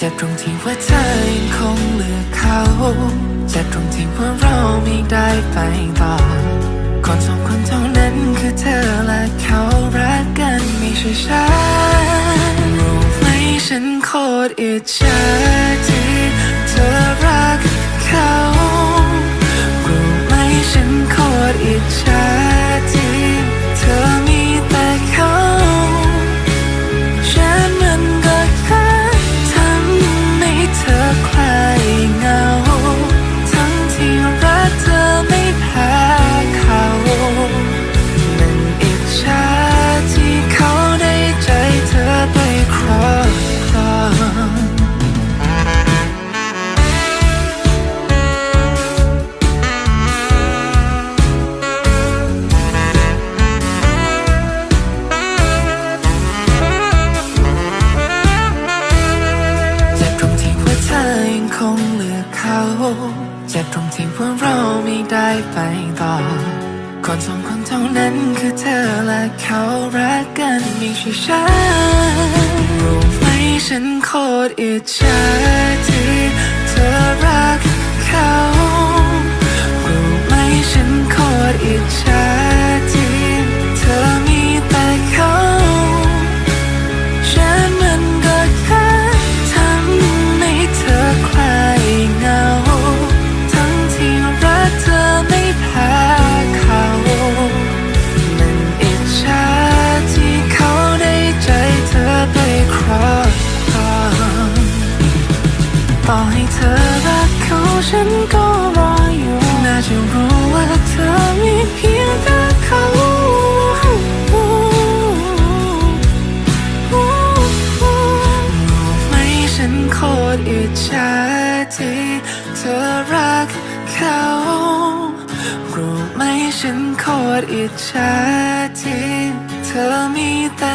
จ็บตรงที่ว่าเธอยังคงเลือกเขาเจ็บตรงที่ว่าเราไม่ได้ไปต่อคนสองคนเท่านั้นคือเธอและเขารักกันไม่ใช่ฉันรู้ไหมฉันโคตรอิจฉาที่เธอ คงเลือกเขาเจ็บตรงที่พวกเราไม่ได้ไปต่อ คนสองคนเท่านั้นคือเธอและเขารักกันไม่ใช่ฉันรู้ไหมฉันโคตรอิจฉาที่เธอรักเขา ฉันก็รออยู่ น่าจะรู้ว่าเธอมีเพียงแต่เขาไหมฉันโคตรอิจฉาที่เธอรักเขารู้ไหมฉันโคตรอิจฉาที่เธอมีแต่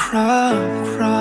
ที่เ